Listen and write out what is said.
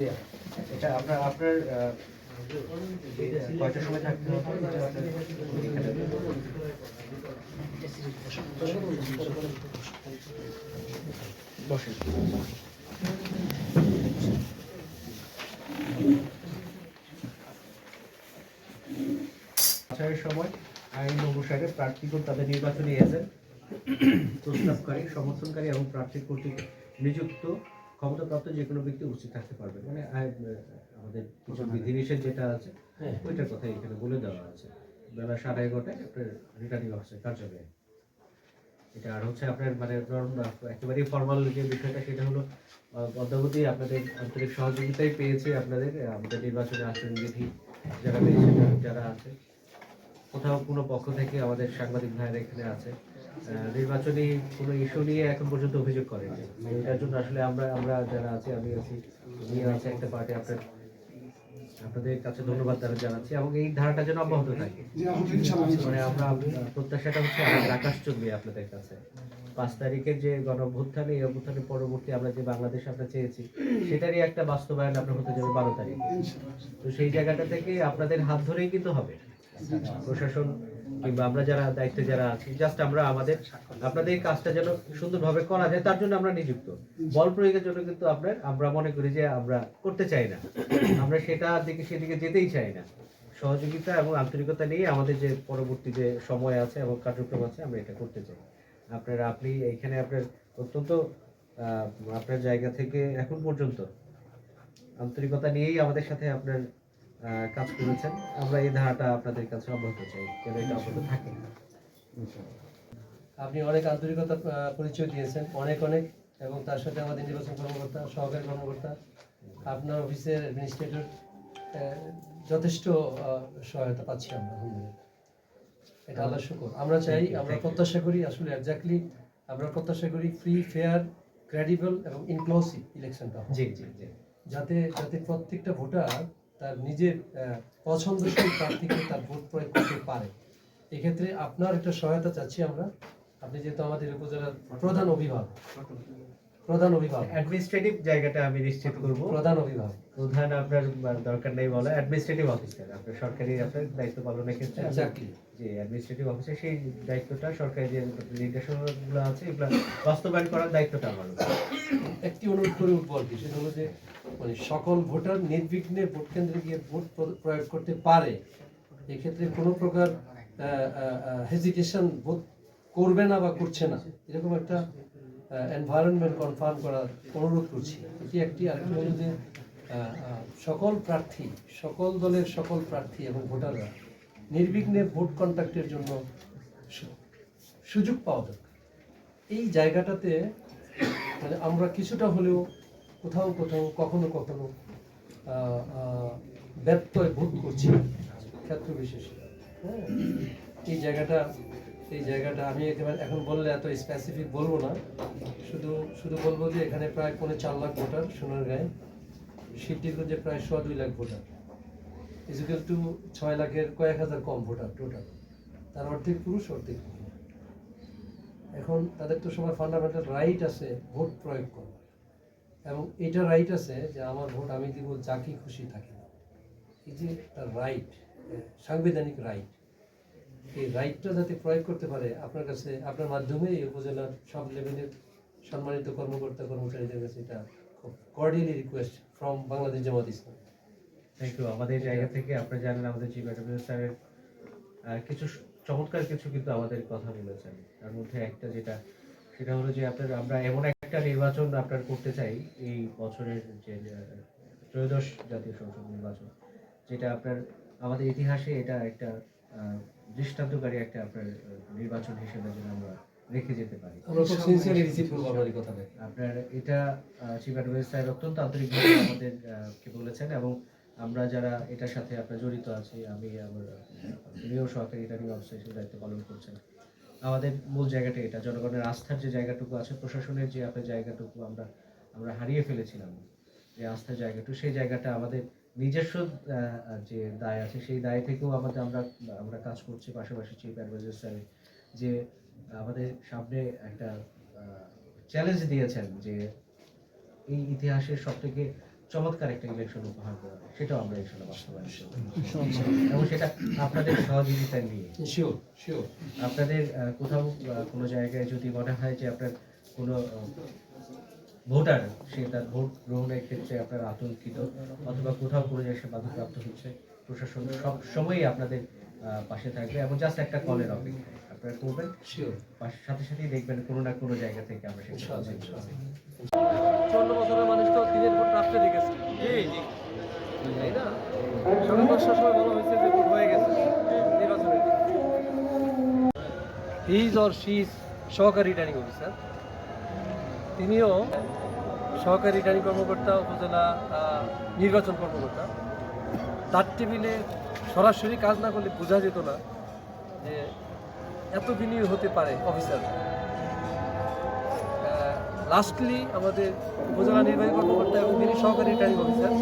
এটা আপনার আপনার কয়টার সময় আইন অনুসারে প্রার্থীগণ তাদের নির্বাচনী এজেন্ট, প্রস্তাবকারী, সমর্থনকারী এবং প্রার্থী কর্তৃক নিযুক্ত ক্ষমতাপ্রাপ্ত যে কোনো ব্যক্তি উপস্থিত থাকতে পারবে। মানে আমাদের কিছু বিধিনিষেধ যেটা আছে ওইটার কথা এখানে বলে দেওয়া আছে। বেলা সাড়ে এগারোটায় আপনার রিটার্নিং অফিসার কার্যালয়ে। এটা আর হচ্ছে আপনার মানে একেবারেই ফর্মাল যে বিষয়টা সেটা হলো অদ্যাবধি আপনাদের আন্তরিক সহযোগিতাই পেয়েছে আপনাদের আমাদের নির্বাচনে আচরণ বিধি যারা পেয়েছে যারা আছে। কোথাও কোনো পক্ষ থেকে আমাদের সাংবাদিক ভাইয়েরা এখানে আছে। নির্বাচনী কোনো ইস্যু নিয়ে এখন পর্যন্ত অভিযোগ করেনি। এটার জন্য আসলে আমরা আমরা যারা আছি আমি আছি নিয়ে আছে একটা পার্টি আপনার আপনাদের কাছে ধন্যবাদ জানাচ্ছি এবং এই ধারাটা যেন অব্যাহত থাকে। মানে আমরা প্রত্যাশাটা হচ্ছে আমাদের আকাশ চলবে আপনাদের কাছে। পাঁচ তারিখের যে গণঅভ্যুত্থান এই অভ্যুত্থানের পরবর্তী আমরা যে বাংলাদেশ আমরা চেয়েছি সেটারই একটা বাস্তবায়ন আপনার হতে যাবে বারো তারিখে। তো সেই জায়গাটা থেকে আপনাদের হাত ধরেই কিন্তু হবে। প্রশাসন কিংবা আমরা যারা দায়িত্বে যারা আছি জাস্ট আমরা আমাদের, আপনাদের এই কাজটা যেন সুন্দরভাবে করা যায়, তার জন্য আমরা নিযুক্ত। বল প্রয়োগের জন্য কিন্তু আপনার, আমরা মনে করি যে আমরা করতে চাই না। আমরা সেটা দিকে সেদিকে যেতেই চাই না। সহযোগিতা এবং আন্তরিকতা নিয়ে আমাদের যে পরবর্তী যে সময় আছে এবং কার্যক্রম আছে, আমরা এটা করতে চাই। আপনার, আপনি এখানে আপনার অত্যন্ত আপনার জায়গা থেকে এখন পর্যন্ত আন্তরিকতা নিয়েই আমাদের সাথে আপনার কাজ করেছেন। আমরা এই ধারাটা আপনাদের কাছে অব্যাহত চাই যেন এটা অব্যাহত থাকে। আপনি অনেক আন্তরিকতা পরিচয় দিয়েছেন অনেক অনেক এবং তার সাথে আমাদের নির্বাচন কর্মকর্তা সহকারী কর্মকর্তা আপনার অফিসের অ্যাডমিনিস্ট্রেটর যথেষ্ট সহায়তা পাচ্ছি আমরা এটা আল্লাহ শুকর। আমরা চাই আমরা প্রত্যাশা করি আসলে এক্স্যাক্টলি আমরা প্রত্যাশা করি ফ্রি ফেয়ার ক্রেডিবল এবং ইনক্লুসিভ ইলেকশনটা জি জি জি। যাতে যাতে প্রত্যেকটা ভোটার তার নিজের পছন্দসই প্রার্থীকে তার ভোট প্রয়োগ করতে পারে। এক্ষেত্রে আপনার একটা সহায়তা চাচ্ছি আমরা। আপনি যেহেতু আমাদের উপজেলার প্রধান অভিভাবক। প্রধান অভিভাবক। অ্যাডমিনিস্ট্রেটিভ জায়গাটা আমি নিশ্চিত করব। প্রধান অভিভাবক। প্রধান আপনার দরকার নেই বলা অ্যাডমিনিস্ট্রেটিভ অফিসার। আপনার সরকারি আপনার দায়িত্ব পালনের ক্ষেত্রে যে অ্যাডমিনিস্ট্রেটিভ অফিসে সেই দায়িত্বটা সরকারি যে নির্দেশনাগুলো আছে এগুলো বাস্তবায়ন করার দায়িত্বটা আমার একটি অনুরোধ করে উঠবো আর কি? সেটা হলো যে মানে সকল ভোটার নির্বিঘ্নে ভোট কেন্দ্রে গিয়ে ভোট প্রয়োগ করতে পারে এক্ষেত্রে কোনো প্রকার হেজিটেশন বোধ করবে না বা করছে না। এরকম একটা এনভায়রনমেন্ট কনফার্ম করার অনুরোধ করছি। এটি একটি আরেকটি হলো যে সকল প্রার্থী, সকল দলের সকল প্রার্থী এবং ভোটাররা নির্বিঘ্নে ভোট কন্ট্যাক্টের জন্য সুযোগ পাওয়া দরকার এই জায়গাটাতে মানে আমরা কিছুটা হলেও কোথাও কোথাও, কখনো কখনো ব্যত্যয় বোধ করছি ক্ষেত্র বিশেষে হ্যাঁ এই জায়গাটা এই জায়গাটা আমি একেবারে এখন বললে এত স্পেসিফিক বলব না। শুধু শুধু বলব যে এখানে প্রায় পৌনে চার লাখ ভোটার সোনারগাঁয়ে শিবটিগঞ্জে প্রায় সোয়া দুই লাখ ভোটার। ইজিক্যাল টু ছয় লাখের কয়েক হাজার কম ভোটার টোটাল তার অর্ধেক পুরুষ, অর্ধেক এখন তাদের তো সবার ফান্ডামেন্টাল রাইট আছে ভোট প্রয়োগ করার। এবং এটা রাইট আছে যে আমার ভোট আমি দিব যাকে খুশি থাকি এই যে তার রাইট সাংবিধানিক রাইট এই রাইটটা যাতে প্রয়োগ করতে পারে, আপনার কাছে, আপনার মাধ্যমে এই উপজেলার সব লেভেলের সম্মানিত কর্মকর্তা, কর্মচারীদের কাছে এটা খুব cordially request from Bangladesh Jamaat Islam thank you আমাদের জায়গা থেকে আপনারা জানেন, আমাদের চিফ অ্যাডমিনিস্ট্রেটর স্যারের কিছু চমৎকার কিছু কিন্তু আমাদের কথা বলেছেন। তার মধ্যে একটা যেটা, সেটা হলো যে আপনার, আমরা এমন একটা নির্বাচন আপনার করতে চাই, এই বছরের যে ত্রয়োদশ জাতীয় সংসদ নির্বাচন, যেটা আপনার, আমাদের ইতিহাসে এটা একটা দৃষ্টান্তকারী একটা আপনার নির্বাচন হিসেবে যেন আমরা রেখে যেতে পারি। আপনার এটা চিফ স্যার অত্যন্ত আন্তরিকভাবে আমাদের আহ, কে বলেছেন এবং আমরা যারা এটার সাথে আপনার জড়িত আছি আমি আমার উনিও সরকারি রিটার্নিং অফিসার হিসেবে দায়িত্ব পালন করছেন। আমাদের মূল জায়গাটা এটা জনগণের আস্থার যে জায়গাটুকু আছে প্রশাসনের যে আপনার জায়গাটুকু আমরা আমরা হারিয়ে ফেলেছিলাম যে আস্থার জায়গাটুকু সেই জায়গাটা আমাদের নিজস্ব যে দায় আছে সেই দায় থেকেও আমাদের আমরা আমরা কাজ করছি পাশাপাশি চিফ অ্যাডভাইজার স্যার যে আমাদের সামনে একটা চ্যালেঞ্জ দিয়েছেন যে এই ইতিহাসের সব থেকে চমৎকার একটা ইলেকশন উপহার দেওয়া। সেটাও আমরা ইনশাল্লাহ বাস্তবায়ন করব। এবং সেটা আপনাদের সহযোগিতা নিয়ে। আপনাদের কোথাও কোনো জায়গায় যদি মনে হয় যে আপনার কোনো ভোটার সে তার ভোট গ্রহণের ক্ষেত্রে আপনার আতঙ্কিত অথবা কোথাও কোনো জায়গায় সে বাধাপ্রাপ্ত হচ্ছে। প্রশাসন সব সময়ই আপনাদের পাশে থাকবে এবং জাস্ট একটা কলের অপেক্ষায় আপনারা করবেন। সাথে সাথেই দেখবেন কোনো না কোনো জায়গা থেকে আমরা সেটা। চুয়ান্ন বছরের মানুষ তো দিনের ভোট রাত্রে দেখেছে। তাই না? সকাল দশটার সময় বলা হয়েছে যে ভোট হয়ে গেছে নির্বাচনের হিজ অর শিজ সহকারী রিটার্নিং অফিসার তিনিও সহকারী রিটার্নিং কর্মকর্তা, উপজেলা নির্বাচন কর্মকর্তা। তার টেবিলে সরাসরি কাজ না করলে বোঝা যেত না যে এত বিনিয়োগ হতে পারে অফিসার। লাস্টলি আমাদের উপজেলা নির্বাহী কর্মকর্তা এবং তিনি সহকারী রিটার্নিং অফিসার।